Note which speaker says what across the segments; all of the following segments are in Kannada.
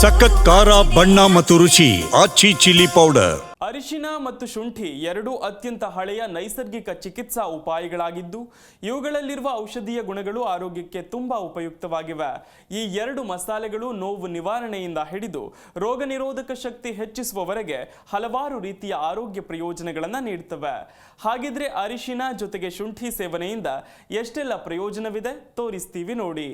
Speaker 1: ಸಖತ್ ಖಾರ, ಬಣ್ಣ ಮತ್ತು ರುಚಿ, ಆಚಿ ಚಿಲ್ಲಿ ಪೌಡರ್.
Speaker 2: ಅರಿಶಿನ ಮತ್ತು ಶುಂಠಿ ಎರಡೂ ಅತ್ಯಂತ ಹಳೆಯ ನೈಸರ್ಗಿಕ ಚಿಕಿತ್ಸಾ ಉಪಾಯಗಳಾಗಿದ್ದು, ಇವುಗಳಲ್ಲಿರುವ ಔಷಧೀಯ ಗುಣಗಳು ಆರೋಗ್ಯಕ್ಕೆ ತುಂಬ ಉಪಯುಕ್ತವಾಗಿವೆ. ಈ ಎರಡು ಮಸಾಲೆಗಳು ನೋವು ನಿವಾರಣೆಯಿಂದ ಹಿಡಿದು ರೋಗ ನಿರೋಧಕ ಶಕ್ತಿ ಹೆಚ್ಚಿಸುವವರೆಗೆ ಹಲವಾರು ರೀತಿಯ ಆರೋಗ್ಯ ಪ್ರಯೋಜನಗಳನ್ನು ನೀಡುತ್ತವೆ ಹಾಗಿದ್ರೆ ಅರಿಶಿನ ಜೊತೆಗೆ ಶುಂಠಿ ಸೇವನೆಯಿಂದ ಎಷ್ಟೆಲ್ಲ ಪ್ರಯೋಜನವಿದೆ? ತೋರಿಸ್ತೀವಿ ನೋಡಿ.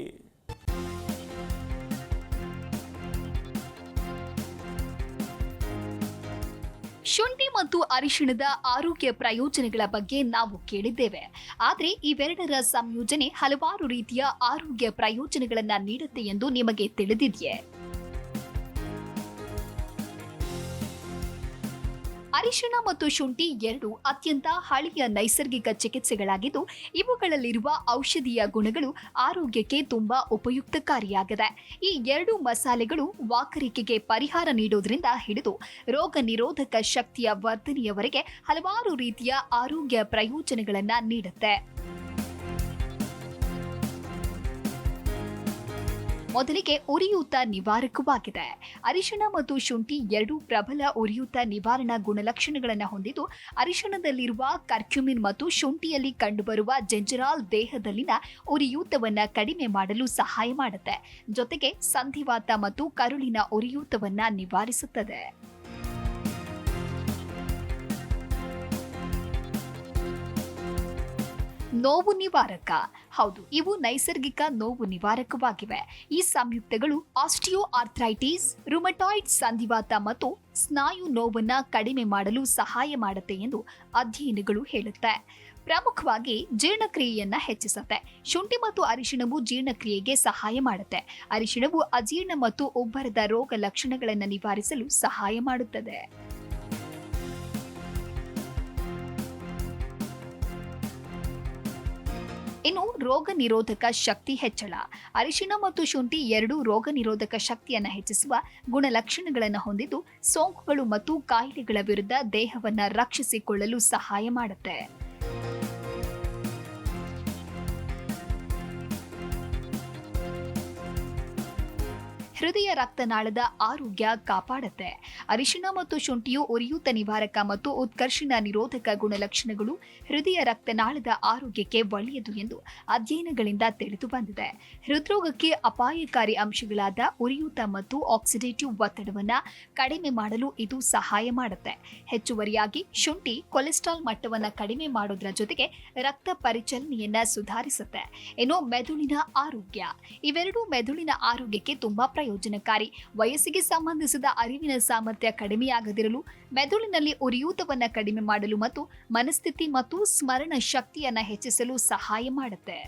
Speaker 3: ಶುಂಠಿ ಮತ್ತು ಅರಿಶಿಣದ ಆರೋಗ್ಯ ಪ್ರಯೋಜನಗಳ ಬಗ್ಗೆ ನಾವು ಕೇಳಿದ್ದೇವೆ. ಆದರೆ ಇವೆರಡರ ಸಂಯೋಜನೆ ಹಲವಾರು ರೀತಿಯ ಆರೋಗ್ಯ ಪ್ರಯೋಜನಗಳನ್ನು ನೀಡುತ್ತೆ ಎಂದು ನಿಮಗೆ ತಿಳಿದಿದೆಯೇ? ಅರಿಶಿಣ ಮತ್ತು ಶುಂಠಿ ಎರಡು ಅತ್ಯಂತ ಹಳೆಯ ನೈಸರ್ಗಿಕ ಚಿಕಿತ್ಸೆಗಳಾಗಿದ್ದು, ಇವುಗಳಲ್ಲಿರುವ ಔಷಧೀಯ ಗುಣಗಳು ಆರೋಗ್ಯಕ್ಕೆ ತುಂಬಾ ಉಪಯುಕ್ತಕಾರಿಯಾಗಿದೆ. ಈ ಎರಡು ಮಸಾಲೆಗಳು ವಾಕರಿಕೆಗೆ ಪರಿಹಾರ ನೀಡೋದ್ರಿಂದ ಹಿಡಿದು ರೋಗ ನಿರೋಧಕ ಶಕ್ತಿಯ ವರ್ಧನೆಯವರೆಗೆ ಹಲವಾರು ರೀತಿಯ ಆರೋಗ್ಯ ಪ್ರಯೋಜನಗಳನ್ನು ನೀಡುತ್ತೆ. ಮೊದಲಿಗೆ ಉರಿಯೂತ ನಿವಾರಕವಾಗಿದೆ. ಅರಿಶಿಣ ಮತ್ತು ಶುಂಠಿ ಎರಡೂ ಪ್ರಬಲ ಉರಿಯೂತ ನಿವಾರಣಾ ಗುಣಲಕ್ಷಣಗಳನ್ನು ಹೊಂದಿದ್ದು, ಅರಿಶಿಣದಲ್ಲಿರುವ ಕರ್ಕ್ಯುಮಿನ್ ಮತ್ತು ಶುಂಠಿಯಲ್ಲಿ ಕಂಡುಬರುವ ಜೆಂಜರಾಲ್ ದೇಹದಲ್ಲಿನ ಉರಿಯೂತವನ್ನು ಕಡಿಮೆ ಮಾಡಲು ಸಹಾಯ ಮಾಡುತ್ತೆ. ಜೊತೆಗೆ ಸಂಧಿವಾತ ಮತ್ತು ಕರುಳಿನ ಉರಿಯೂತವನ್ನ ನಿವಾರಿಸುತ್ತದೆ. ನೋವು ನಿವಾರಕ. ಹೌದು, ಇವು ನೈಸರ್ಗಿಕ ನೋವು ನಿವಾರಕವಾಗಿವೆ. ಈ ಸಂಯುಕ್ತಗಳು ಆಸ್ಟಿಯೋ ಆರ್ಥ್ರೈಟಿಸ್ ರುಮಟಾಯ್ಡ್ ಸಂಧಿವಾತ ಮತ್ತು ಸ್ನಾಯು ನೋವನ್ನ ಕಡಿಮೆ ಮಾಡಲು ಸಹಾಯ ಮಾಡುತ್ತೆ ಎಂದು ಅಧ್ಯಯನಗಳು ಹೇಳುತ್ತೆ. ಪ್ರಮುಖವಾಗಿ ಜೀರ್ಣಕ್ರಿಯೆಯನ್ನ ಹೆಚ್ಚಿಸುತ್ತೆ. ಶುಂಠಿ ಮತ್ತು ಅರಿಶಿಣವು ಜೀರ್ಣಕ್ರಿಯೆಗೆ ಸಹಾಯ ಮಾಡುತ್ತೆ. ಅರಿಶಿಣವು ಅಜೀರ್ಣ ಮತ್ತು ಉಬ್ಬರದ ರೋಗ ಲಕ್ಷಣಗಳನ್ನು ನಿವಾರಿಸಲು ಸಹಾಯ ಮಾಡುತ್ತದೆ. ಇನ್ನು ರೋಗ ನಿರೋಧಕ ಶಕ್ತಿ ಹೆಚ್ಚಳ. ಅರಿಶಿಣ ಮತ್ತು ಶುಂಠಿ ಎರಡೂ ರೋಗ ನಿರೋಧಕ ಶಕ್ತಿಯನ್ನು ಹೆಚ್ಚಿಸುವ ಗುಣಲಕ್ಷಣಗಳನ್ನು ಹೊಂದಿದ್ದು ಸೋಂಕುಗಳು ಮತ್ತು ಕಾಯಿಲೆಗಳ ವಿರುದ್ಧ ದೇಹವನ್ನು ರಕ್ಷಿಸಿಕೊಳ್ಳಲು ಸಹಾಯ ಮಾಡುತ್ತೆ. ಹೃದಯ ರಕ್ತನಾಳದ ಆರೋಗ್ಯ ಕಾಪಾಡುತ್ತೆ. ಅರಿಶಿಣ ಮತ್ತು ಶುಂಠಿಯು ಉರಿಯೂತ ನಿವಾರಕ ಮತ್ತು ಉತ್ಕರ್ಷಣ ನಿರೋಧಕ ಗುಣಲಕ್ಷಣಗಳು ಹೃದಯ ರಕ್ತನಾಳದ ಆರೋಗ್ಯಕ್ಕೆ ಒಳ್ಳೆಯದು ಎಂದು ಅಧ್ಯಯನಗಳಿಂದ ತಿಳಿದು ಬಂದಿದೆ. ಹೃದ್ರೋಗಕ್ಕೆ ಅಪಾಯಕಾರಿ ಅಂಶಗಳಾದ ಉರಿಯೂತ ಮತ್ತು ಆಕ್ಸಿಡೇಟಿವ್ ಒತ್ತಡವನ್ನು ಕಡಿಮೆ ಮಾಡಲು ಇದು ಸಹಾಯ ಮಾಡುತ್ತೆ. ಹೆಚ್ಚುವರಿಯಾಗಿ ಶುಂಠಿ ಕೊಲೆಸ್ಟ್ರಾಲ್ ಮಟ್ಟವನ್ನು ಕಡಿಮೆ ಮಾಡೋದ್ರ ಜೊತೆಗೆ ರಕ್ತ ಪರಿಚಲನೆಯನ್ನ ಸುಧಾರಿಸುತ್ತೆ. ಇನ್ನು ಮೆದುಳಿನ ಆರೋಗ್ಯ. ಇವೆರಡೂ ಮೆದುಳಿನ ಆರೋಗ್ಯಕ್ಕೆ ತುಂಬಾ ಪ್ರಯೋಜನಕಾರಿ ವಯಸ್ಸಿಗೆ ಸಂಬಂಧಿಸಿದ ಅರಿವಿನ ಸಾಮರ್ಥ್ಯ ಕಡಿಮೆಯಾಗದಿರಲು ಮೆದುಳಿನಲ್ಲಿ ಉರಿಯೂತವನ್ನು ಕಡಿಮೆ ಮಾಡಲು ಮತ್ತು ಮನಸ್ಥಿತಿ ಮತ್ತು ಸ್ಮರಣ ಶಕ್ತಿಯನ್ನು ಹೆಚ್ಚಿಸಲು ಸಹಾಯ ಮಾಡುತ್ತೆ.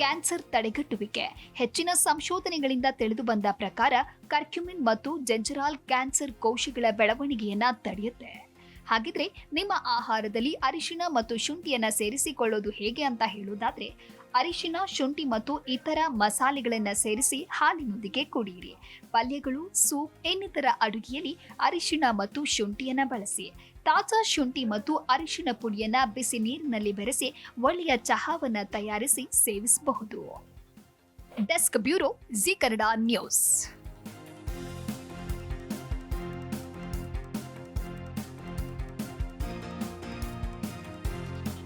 Speaker 3: ಕ್ಯಾನ್ಸರ್ ತಡೆಗಟ್ಟುವಿಕೆ ಹೆಚ್ಚಿನ ಸಂಶೋಧನೆಗಳಿಂದ ತಿಳಿದು ಬಂದ ಪ್ರಕಾರ ಕರ್ಕ್ಯುಮಿನ್ ಮತ್ತು ಜೆಂಜರಾಲ್ ಕ್ಯಾನ್ಸರ್ ಕೋಶಗಳ ಬೆಳವಣಿಗೆಯನ್ನ ತಡೆಯುತ್ತೆ. ಹಾಗಿದ್ರೆ ನಿಮ್ಮ ಆಹಾರದಲ್ಲಿ ಅರಿಶಿಣ ಮತ್ತು ಶುಂಠಿಯನ್ನ ಸೇರಿಸಿಕೊಳ್ಳೋದು ಹೇಗೆ ಅಂತ ಹೇಳೋದಾದ್ರೆ ಅರಿಶಿನ ಶುಂಠಿ ಮತ್ತು ಇತರ ಮಸಾಲೆಗಳನ್ನು ಸೇರಿಸಿ ಹಾಲಿನೊಂದಿಗೆ ಕುಡಿಯಿರಿ ಪಲ್ಯಗಳು, ಸೂಪ್, ಇನ್ನಿತರ ಅಡುಗೆಯಲ್ಲಿ ಅರಿಶಿಣ ಮತ್ತು ಶುಂಠಿಯನ್ನು ಬಳಸಿ. ತಾಜಾ ಶುಂಠಿ ಮತ್ತು ಅರಿಶಿನ ಪುಡಿಯನ್ನ ಬಿಸಿ ನೀರಿನಲ್ಲಿ ಬೆರೆಸಿ ಒಳ್ಳೆಯ ಚಹಾವನ್ನ ತಯಾರಿಸಿ ಸೇವಿಸಬಹುದು. Desk bureau, Zee Kannada news.